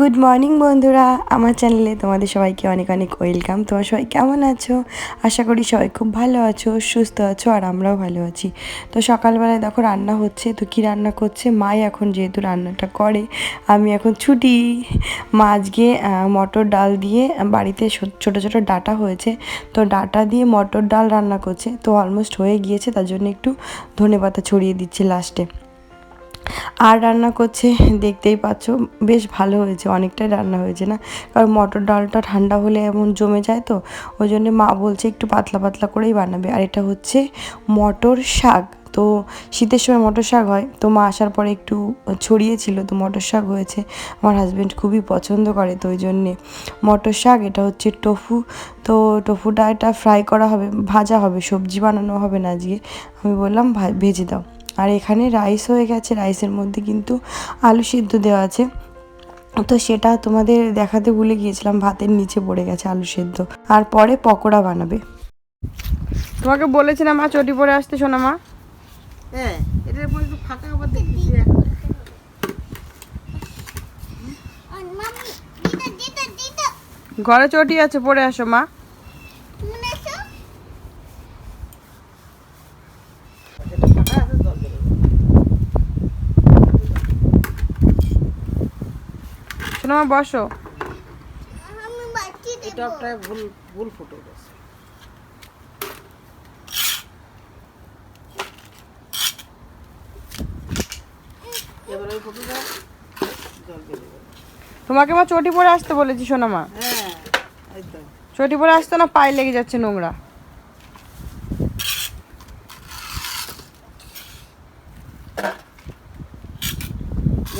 Good morning বন্ধুরা। আমার চ্যানেলে তোমাদের সবাইকে অনেক অনেক ওয়েলকাম তোমার সবাই কেমন আছো? আশা করি সবাই খুব ভালো আছো, সুস্থ আছো, আর আমরাও ভালো আছি। তো সকালবেলায় দেখো রান্না হচ্ছে, তো কী রান্না করছে? মাই এখন যেহেতু রান্নাটা করে, আমি এখন ছুটি। মা মটর ডাল দিয়ে বাড়িতে ছোট ছোট ডাটা হয়েছে। তো ডাটা দিয়ে মটর ডাল রান্না করছে। তো অলমোস্ট হয়ে গিয়েছে, তার জন্য একটু ধনেপাতা ছড়িয়ে দিচ্ছে লাস্টে আর রান্না করছে, দেখতেই পাচ্ছ, বেশ ভালো হয়েছে, অনেকটাই রান্না হয়েছে না? কারণ মটর ডালটা ঠান্ডা হলে এমন জমে যায় তো, ওই জন্য মা বলছে একটু পাতলা পাতলা করেই বানাবে। আর এটা হচ্ছে মটর শাক। তো শীতের সময় মটর শাক হয়, তো মা আসার পরে একটু ছড়িয়েছিল, তো মটর শাক হয়েছে। আমার হাজব্যান্ড খুবই পছন্দ করে তো ওই জন্যে। মটর শাক, এটা হচ্ছে টফু তো টফুটা এটা ফ্রাই করা হবে, ভাজা হবে, সবজি বানানো হবে না আজকে। আমি বললাম ভেজে দাও। আর এখানে রাইস হয়ে গেছে রাইসের মধ্যে কিন্তু আলু সিদ্ধ দেওয়া আছে। তো সেটা তোমাদের দেখাতে ভুলে গিয়েছিলাম ভাতের নিচে পড়ে গেছে আলু সেদ্ধ। আর পরে পকোড়া বানাবে। তোমাকে বলেছিলাম মা চটি পরে আসতে শোনা মা হ্যাঁ একটু ফাঁকা আবার দিদা। ঘরে চটি আছে পরে আসো মা মনে আছে এটা ফাঁকা আছে জল দেবে শোনা মা বসো। এটা ভুল ভুল ফুটে গেছে তোমাকে মা চটি পরে আসতে বলেছি শোনা মা হ্যাঁ চটি পরে আসতে না পায়ে লেগে যাচ্ছে নোংরা।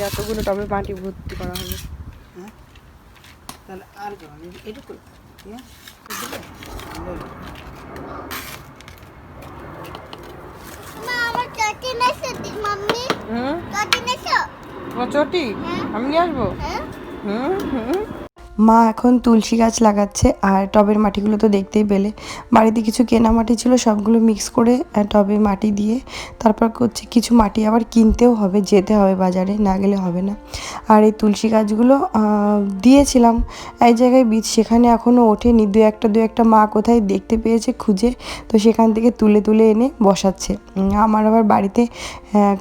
এতগুলো টবে মাটি ভর্তি করা হবে তাহলে আর হ্যাঁ চাটি চাটি নেছো তোমার চটি? হ্যাঁ। আমি নিয়ে আসব? হ্যাঁ। হুম হুম। মা এখন তুলসী গাছ লাগাচ্ছে আর টবের মাটিগুলো তো দেখতেই পেলে। বাড়িতে কিছু কেনা মাটি ছিল, সবগুলো মিক্স করে টবে মাটি দিয়ে তারপর করছে। কিছু মাটি আবার কিনতেও হবে, যেতে হবে বাজারে, না গেলে হবে না। আর এই তুলসী গাছগুলো দিয়েছিলাম। এক জায়গায় বীজ, সেখানে এখনও ওঠেনি। দু একটা দু একটা মা কোথায় দেখতে পেয়েছে খুঁজে, তো সেখান থেকে তুলে তুলে এনে বসাচ্ছে। আমার আবার বাড়িতে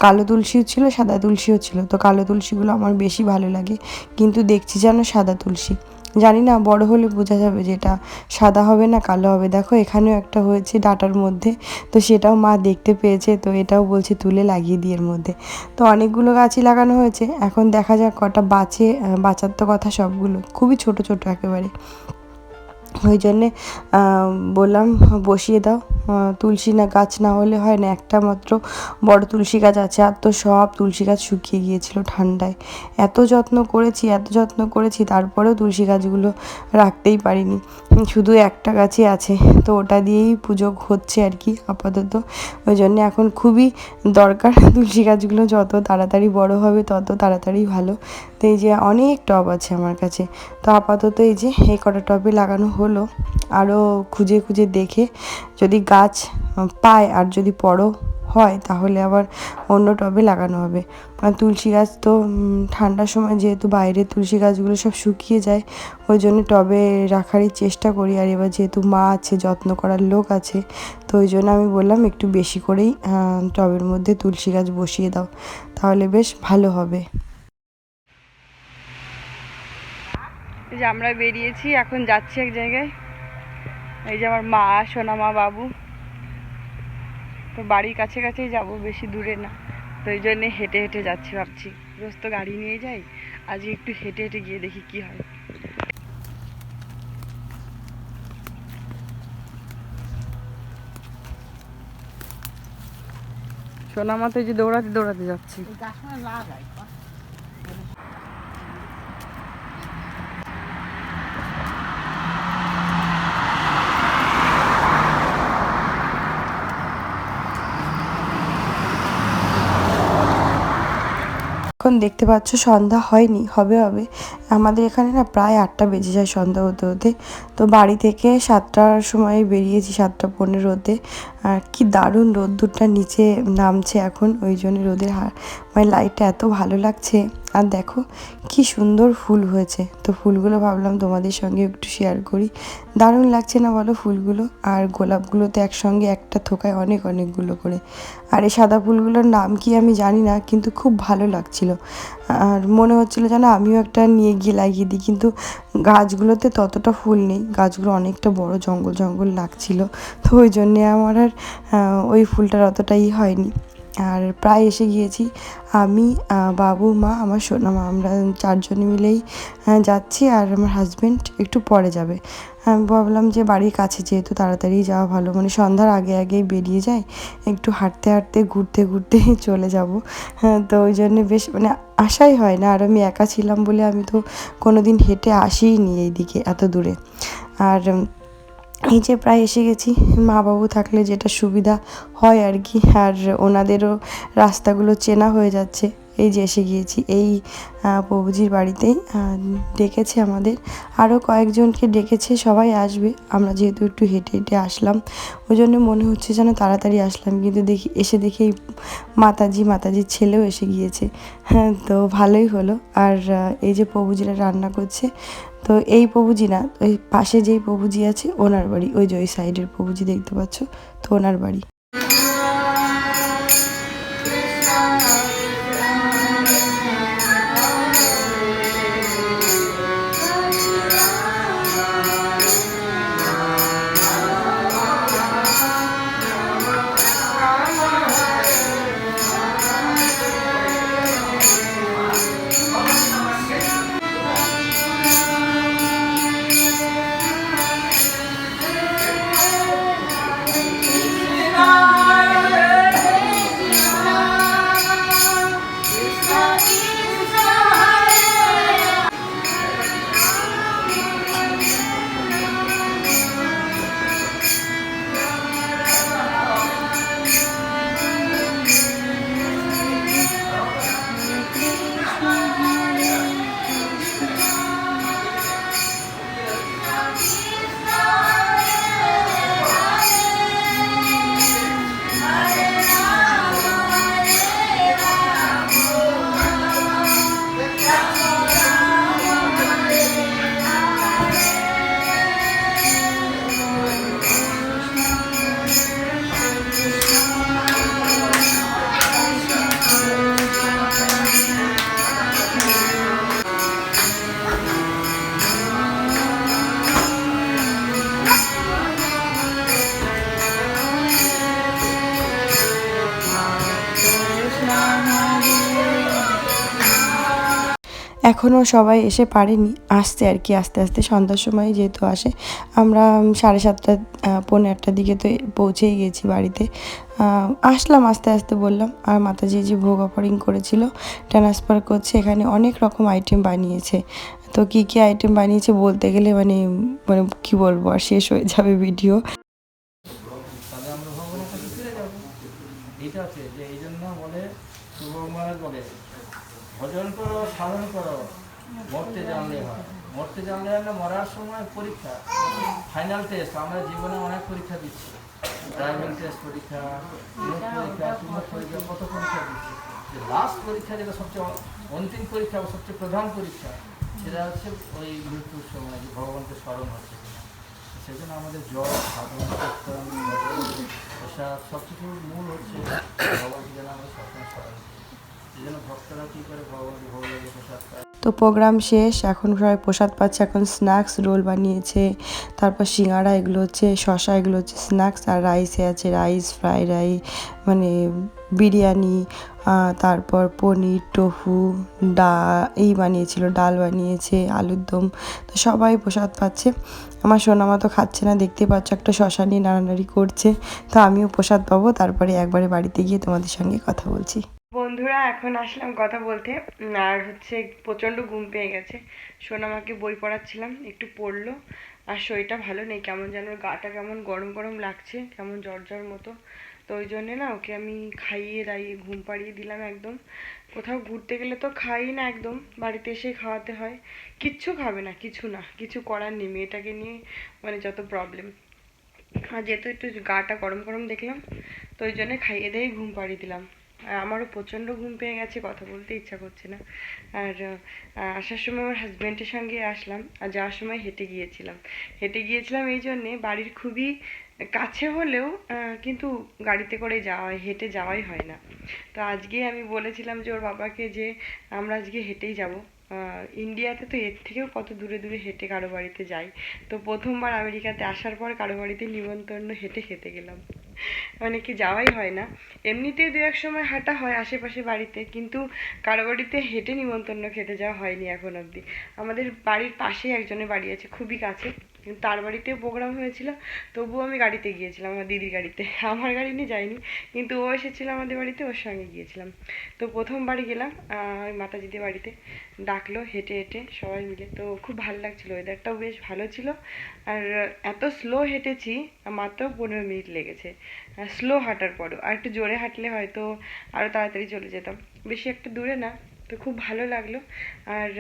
কালো তুলসীও ছিল, সাদা তুলসীও ছিল। তো কালো তুলসীগুলো আমার বেশি ভালো লাগে। কিন্তু দেখছি যেন সাদা তুলসী। জানি না, বড় হলে বোঝা যাবে যে এটা সাদা হবে না কালো হবে। দেখো, এখানেও একটা হয়েছে ডাটার মধ্যে, তো সেটাও মা দেখতে পেয়েছে, তো এটাও বলছে তুলে লাগিয়ে দিয়ে এর মধ্যে। তো অনেকগুলো গাছই লাগানো হয়েছে। এখন দেখা যাক কটা বাঁচে বাঁচার তো কথা সবগুলো। খুবই ছোট ছোট একেবারে। ওই জন্যে বললাম, বসিয়ে দাও। তুলসী না গাছ না হলে হয় না, একটা মাত্র বড় তুলসী গাছ আছে। আর তো সব তুলসী গাছ শুকিয়ে গিয়েছিল ঠান্ডায়। এত যত্ন করেছি, এত যত্ন করেছি, তারপরেও তুলসী গাছগুলো রাখতেই পারিনি। শুধু একটা গাছই আছে, তো ওটা দিয়েই পুজো হচ্ছে আর কি আপাতত। ওই জন্য এখন খুবই দরকার তুলসী গাছগুলো যত তাড়াতাড়ি বড় হবে তত তাড়াতাড়ি ভালো। তো এই যে অনেক টব আছে আমার কাছে। তো আপাতত এই যে এই কটা টবে লাগানো হলো আরও খুঁজে খুঁজে দেখে যদি গাছ পায় আর যদি বড় হয়, তাহলে আবার অন্য টবে লাগানো হবে। আর তুলসী গাছ তো ঠান্ডার সময় যেহেতু বাইরে তুলসী গাছগুলো সব শুকিয়ে যায়, ওই জন্য টবে রাখারই চেষ্টা করি। আর এবার যেহেতু মা আছে, যত্ন করার লোক আছে, তো ওই জন্য আমি বললাম একটু বেশি করেই টবের মধ্যে তুলসী গাছ বসিয়ে দাও, তাহলে বেশ ভালো হবে। যে আমরা বেরিয়েছি, এখন যাচ্ছি এক জায়গায়। এই যে আমার মা সোনা মা বাবু। তো বাড়ির কাছে কাছেই যাব বেশি দূরে না। তো এই জন্যে হেঁটে হেঁটে যাচ্ছি ভাবছি। রোজ তো গাড়ি নিয়ে যাই আজকে একটু হেঁটে হেঁটে গিয়ে দেখি কি হয়। সোনামাতে যে দৌড়াতে দৌড়াতে যাচ্ছি। এখন দেখতে পাচ্ছ সন্ধ্যা হয়নি, হবে হবে। আমাদের এখানে না প্রায় আটটা বেজে যায় সন্ধ্যা হতে হতে। তো বাড়ি থেকে সাতটার সময় বেরিয়েছি, সাতটা পনেরোতে আর কি দারুণ রোদ্দুরটা নিচে নামছে এখন, ওই জন্য রোদের হা- মানে লাইটটা এত ভালো লাগছে। আর দেখো কি সুন্দর ফুল হয়েছে। তো ফুলগুলো ভাবলাম তোমাদের সঙ্গে একটু শেয়ার করি। দারুণ লাগছে না বলো ফুলগুলো? আর গোলাপগুলোতে একসঙ্গে একটা থোকায় অনেক অনেকগুলো করে। আর এই সাদা ফুলগুলোর নাম কি আমি জানি না, কিন্তু খুব ভালো লাগছিল। আর মনে হচ্ছিল যেন আমিও একটা নিয়ে গিয়ে লাগিয়ে দিই, কিন্তু গাছগুলোতে ততটা ফুল নেই। গাছগুলো অনেকটা বড় জঙ্গল জঙ্গল লাগছিল। তো ওই জন্যে আমার আর ওই ফুলটার অতটাই হয়নি। আর প্রায় এসে গিয়েছি আমি বাবু, মা, আমার সোনা, মা, আমরা চারজনে মিলেই যাচ্ছি আর আমার হাজব্যান্ড একটু পরে যাবে। ভাবলাম যে বাড়ির কাছে যেহেতু তাড়াতাড়ি যাওয়া ভালো মানে সন্ধ্যার আগে আগেই বেরিয়ে যায় একটু হাঁটতে হাঁটতে, ঘুরতে ঘুরতে চলে যাব। হ্যাঁ তো ওই জন্য বেশ মানে আশাই হয় না, আর আমি একা ছিলাম বলে আমি তো কোনো দিন হেঁটে আসিই আসিনি এইদিকে এত দূরে। আর এই যে প্রায় এসে গেছি মা বাবু থাকলে যেটা সুবিধা হয় আর কি, আর ওনাদেরও রাস্তাগুলো চেনা হয়ে যাচ্ছে। এই যে এসে গিয়েছি, এই প্রভুজির বাড়িতেই ডেকেছে আমাদের। আরও কয়েকজনকে ডেকেছে, সবাই আসবে। আমরা যেহেতু একটু হেঁটে হেঁটে আসলাম ওই জন্য মনে হচ্ছে যেন তাড়াতাড়ি আসলাম। কিন্তু দেখি, এসে দেখি এই মাতাজি, মাতাজির ছেলেও এসে গিয়েছে। হ্যাঁ তো ভালোই হলো। আর এই যে প্রভুজিরা রান্না করছে, তো এই প্রভুজি না, ওই পাশে যেই প্রভুজি আছে, ওনার বাড়ি, ওই যে ওই সাইডের প্রভুজি দেখতে পাচ্ছ, তো ওনার বাড়ি। এখনও সবাই এসে পারেনি। আসতে আর কি, আস্তে আস্তে সন্ধ্যার সময় যেহেতু আসে। আমরা সাড়ে সাতটা পৌনে আটটার দিকে তো পৌঁছেই গেছি বাড়িতে। আসলাম আস্তে আস্তে বললাম, আর মাতাজি যে ভোগ অফারিং করেছিল ট্রান্সফার করছে, এখানে অনেক রকম আইটেম বানিয়েছে। তো কী কী আইটেম বানিয়েছে বলতে গেলে মানে মানে কী বলব, আর শেষ হয়ে যাবে ভিডিও এইটা আছে যে এই জন্য বলে বলে ভজন করো, সাধন করো, মরতে জানলে হয়। মরতে জানলে না মরার সময় পরীক্ষা ফাইনাল টেস্ট আমরা জীবনে অনেক পরীক্ষা দিচ্ছি। ড্রাইভিং টেস্ট পরীক্ষা পরীক্ষা পরীক্ষা, কত পরীক্ষা দিচ্ছি। লাস্ট পরীক্ষা যেটা সবচেয়ে অন্তিম পরীক্ষা সবচেয়ে প্রধান পরীক্ষা, সেটা হচ্ছে ওই মৃত্যুর সময় যে ভগবানকে স্মরণ হচ্ছে সেজন্য আমাদের জল, সাধন সব কিছুর মূল হচ্ছে ভগবানকে যেন আমরা সবসময় স্মরণ করি। তো প্রোগ্রাম শেষ, এখন সবাই প্রসাদ পাচ্ছে, এখন স্ন্যাক্স রোল বানিয়েছে, তারপর সিঙ্গাড়া এগুলো হচ্ছে শশা এগুলো হচ্ছে স্ন্যাক্স আর রাইসে আছে রাইস ফ্রাইড রাইস মানে বিরিয়ানি তারপর পনির টোফু ডা, এই বানিয়েছিল, ডাল বানিয়েছে, আলুর দম, তো সবাই প্রসাদ পাচ্ছে। আমার সোনামা তো খাচ্ছে না, দেখতে পাচ্ছ একটা শশা নিয়ে নাড়ানাড়ি করছে, তো আমিও প্রসাদ পাবো, তারপরে একবারে বাড়িতে গিয়ে তোমাদের সঙ্গে কথা বলছি। বন্ধুরা, এখন আসলাম কথা বলতে। আর হচ্ছে প্রচণ্ড ঘুম পেয়ে গেছে। সোনামাকে বই পড়াচ্ছিলাম, একটু পড়ল। আর শরীরটা ভালো নেই, কেমন যেন গাটা কেমন গরম গরম লাগছে, কেমন জ্বর জ্বর মতো। তো ওই জন্যে না ওকে আমি খাইয়ে দাইয়ে ঘুম পাড়িয়ে দিলাম একদম। কোথাও ঘুরতে গেলে তো খাই না একদম, বাড়িতে এসেই খাওয়াতে হয়। কিচ্ছু খাবে না, কিছু না, কিছু করার নেই, মেয়েটাকে নিয়ে মানে যত প্রবলেম আর যেহেতু একটু গাটা গরম গরম দেখলাম, তো ওই জন্যে খাইয়ে দিয়ে ঘুম পাড়িয়ে দিলাম। আর আমারও প্রচণ্ড ঘুম পেয়ে গেছে, কথা বলতে ইচ্ছা করছে না। আর আসার সময় আমার হাজব্যান্ডের সঙ্গে আসলাম, আর যাওয়ার সময় হেঁটে গিয়েছিলাম। হেঁটে গিয়েছিলাম এই জন্যে বাড়ির খুবই কাছে হলেও কিন্তু গাড়িতে করে যাওয়া হেঁটে যাওয়াই হয় না। তো আজকে আমি বলেছিলাম যে ওর বাবাকে যে আমরা আজকে হেঁটেই যাব। ইন্ডিয়াতে তো এর থেকেও কত দূরে দূরে হেঁটে কারও বাড়িতে যাই। তো প্রথমবার আমেরিকাতে আসার পর কারও বাড়িতে নিমন্ত্রণ হেঁটে খেতে গেলাম। মানে কি যাওয়াই হয় না। এমনিতেই দু এক সময় হাঁটা হয় আশেপাশে বাড়িতে, কিন্তু কারও বাড়িতে হেঁটে নিমন্ত্রণ খেতে যাওয়া হয়নি এখন অবধি। আমাদের বাড়ির পাশেই একজনের বাড়ি আছে, খুবই কাছে। তার বাড়িতে প্রোগ্রাম হয়েছিল, তবুও আমি গাড়িতে গিয়েছিলাম, আমার দিদির গাড়িতে। আমার গাড়ি নিয়ে যাইনি, কিন্তু ও এসেছিল আমাদের বাড়িতে, ওর সঙ্গে গিয়েছিলাম। তো প্রথমবার গেলাম ওই মাতাজিদের বাড়িতে। ডাকলো, হেঁটে হেঁটে সবাই মিলে। তো খুব ভালো লাগছিল ওয়েদারটাও বেশ ভালো ছিল। আর এত স্লো হেঁটেছি, মাত্র পনেরো মিনিট লেগেছে। স্লো হাঁটার পরও। আর একটু জোরে হাঁটলে হয়তো আরও তাড়াতাড়ি চলে যেতাম। বেশি একটা দূরে না, তো খুব ভালো লাগল। আর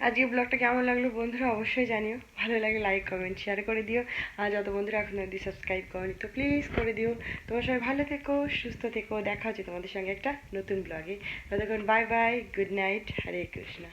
আজকে ব্লগটা কেমন লাগল বন্ধুরা অবশ্যই জানিও। ভালো লাগে লাইক কমেন্ট শেয়ার করে দিও। আর যত বন্ধুরা এখন অব্দি সাবস্ক্রাইব করনি, তো প্লিজ করে দিও। তোমার সবাই ভালো থেকো, সুস্থ থেকো। দেখা হচ্ছে তোমাদের সঙ্গে একটা নতুন ব্লগে ততক্ষণ bye bye good night Hare Krishna